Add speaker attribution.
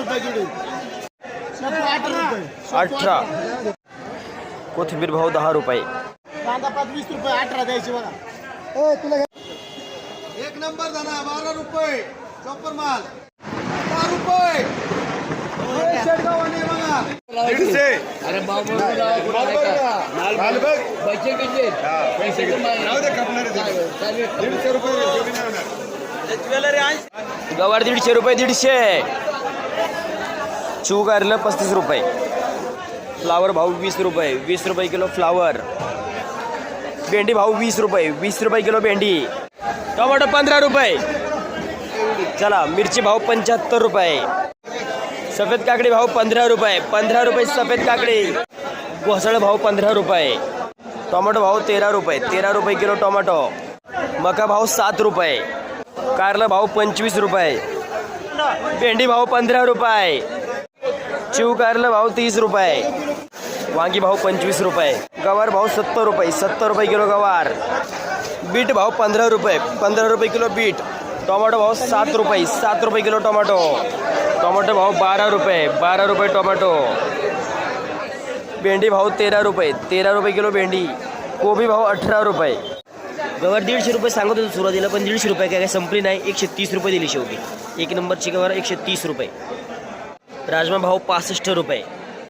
Speaker 1: शेपू अठरा
Speaker 2: कोथिंबीर भाव दहा रुपये।
Speaker 1: कांदा पाच वीस रुपये अठरा द्यायची बघा। ए तुला एक नंबर बारा रुपये चॉपर माल. दहा रुपये. शेडगाव आणि बघा.
Speaker 3: दीडशे
Speaker 4: अरे बाबा पैसे किती पैसे
Speaker 3: राहू दे कापणारे ते. दीडशे रुपये जोडी
Speaker 2: गवार दीडशे रुपये दीडशे. चू कारलं पस्तीस रुपये. फ्लावर भाऊ वीस रुपये. वीस रुपये किलो फ्लावर. भेंडी भाऊ वीस रुपये. वीस रुपये किलो भेंडी. टोमॅटो पंधरा रुपये. चला मिरची भाव पंच्याहत्तर रुपये. सफेद काकडी भाव पंधरा रुपये. पंधरा रुपये सफेद काकडी. घोसळ भाव पंधरा रुपये. टोमॅटो भाव तेरा रुपये. तेरा रुपये किलो टोमॅटो. मका भाव सात रुपये. कारला भाव पंचवीस रुपये. भेंडी भाव पंधरा रुपये. चिव भाव तीस रुपये. वांगी भाव पंचवीस रुपये. गवार भाव सत्तर रुपये. सत्तर रुपये किलो गवार. बीट भाव पंधरा रुपये. पंधरा रुपये किलो बीट. टोमॅटो भाव सात रुपये. सात रुपये किलो टोमॅटो. टोमॅटो भाव बारा रुपये. बारा रुपये टोमॅटो. भेंडी भाव तेरा रुपये. तेरा रुपये किलो भेंडी. कोबी भाव अठरा रुपये. गवार दीडशे रुपये सांगत होतो सुरुवातीला पण दीडशे रुपये काय काय संपली नाही. एकशे तीस रुपये दिली शेवटी. एक नंबरची गवार एकशे तीस रुपये. राजमा भाव पासष्ट रुपये